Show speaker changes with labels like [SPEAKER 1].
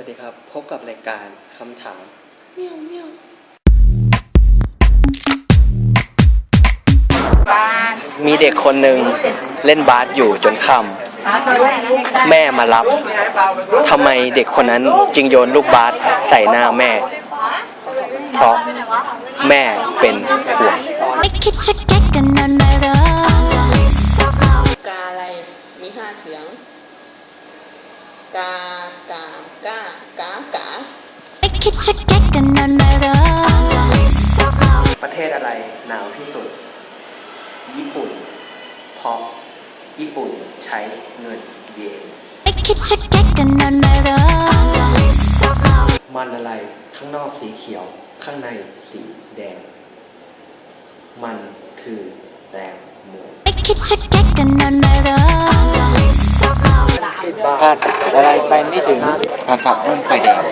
[SPEAKER 1] สวัสดีครับ พบกับรายการคำถามเมียวเมียวมีเด็กคนหนึ่งเล่นบาสอยู่จนค่ำแม่มารับทำไมเด็กคนนั้นจึงโยนลูกบาสใส่หน้าแม่ เพราะแม่เป็นห่วง
[SPEAKER 2] กากา
[SPEAKER 3] กากากา
[SPEAKER 2] ไม่คิดจะแก้กันนานเลยเหรอ
[SPEAKER 1] ประเทศอะไรหนาวที่สุด ญี่ปุ่น เพราะญี่ปุ่นใช้เงินเยน
[SPEAKER 2] ไม่คิดจะแก้กันนานเลยเหรอ
[SPEAKER 1] มันอะไรข้างนอกสีเขียวข้างในสีแดง มันคือแตงโม
[SPEAKER 2] ไม่คิดจะแก้กันนานเลยเหรอ
[SPEAKER 4] พลาด อะไรไปไม่ถึงอะขับมุ่งไฟแดง